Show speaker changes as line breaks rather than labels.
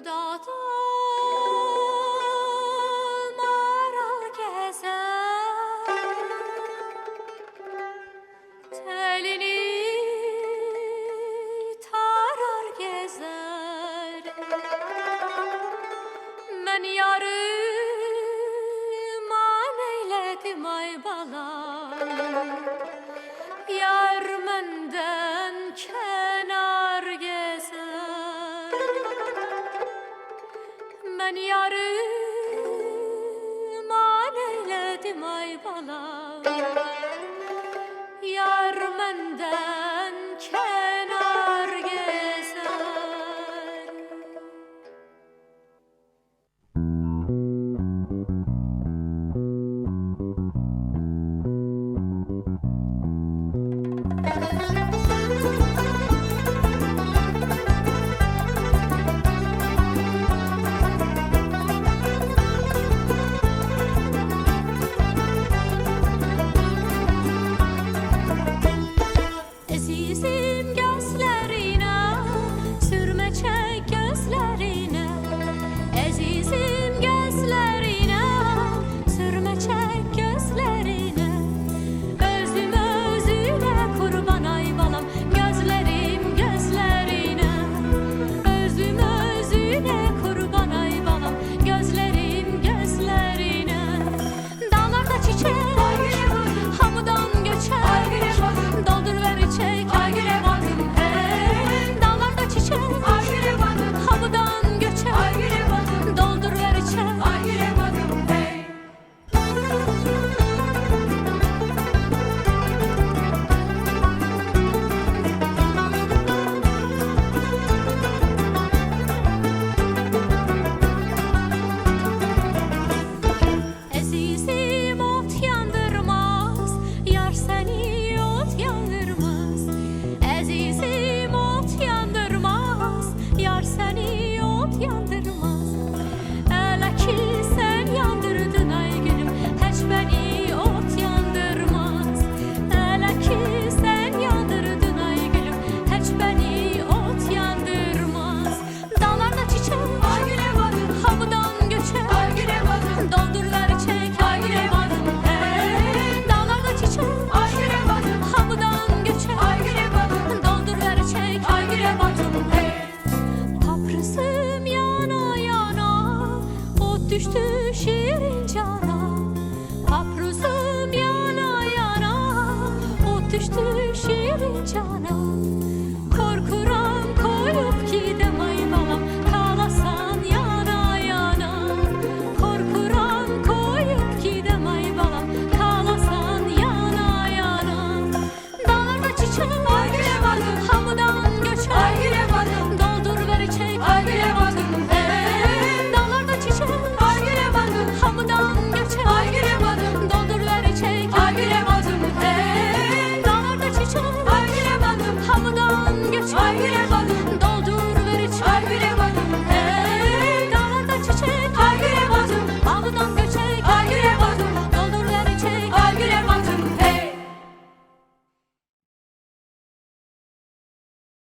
Bu dağda Yar kenar gezer. Ben yarım an eyledim ay bala Yar menden gözlerim John.